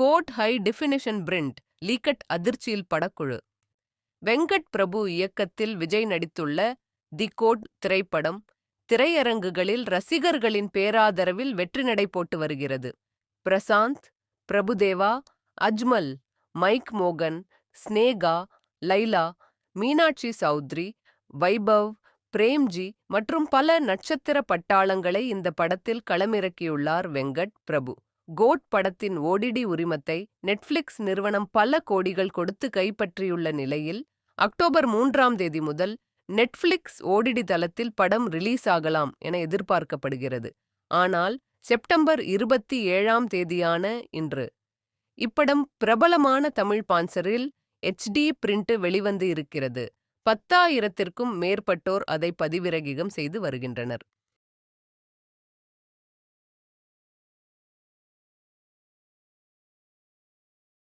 GOAT high definition print leaked அதிர்ச்சியில் படக்குழு. வெங்கட் பிரபு இயக்கத்தில் விஜய் நடித்துள்ள தி கோட் திரைப்படம் திரையரங்குகளில் ரசிகர்களின் பேராதரவில் வெற்றி நடை போட்டு வருகிறது. பிரசாந்த் பிரபுதேவா அஜ்மல் மைக் மோகன் ஸ்னேகா லைலா மீனாட்சி சௌத்ரி வைபவ் பிரேம்ஜி மற்றும் பல நட்சத்திர பட்டாளங்களை இந்த படத்தில் களமிறக்கியுள்ளார் வெங்கட் பிரபு. கோட் படத்தின் ஓடிடி உரிமத்தை நெட்ஃபிளிக்ஸ் நிறுவனம் பல கோடிகள் கொடுத்து கைப்பற்றியுள்ள நிலையில் அக்டோபர் மூன்றாம் தேதி முதல் நெட்ஃபிளிக்ஸ் ஓடிடி தளத்தில் படம் ரிலீஸ் ஆகலாம் என எதிர்பார்க்கப்படுகிறது. ஆனால் செப்டம்பர் இருபத்தி ஏழாம் தேதியான இன்று. இப்படம் பிரபலமான தமிழ் பான்சரில் எச்டி பிரிண்ட் வெளிவந்து இருக்கிறது. பத்தாயிரத்திற்கும் மேற்பட்டோர் அதை பதிவிறகிகம் செய்து வருகின்றனர்.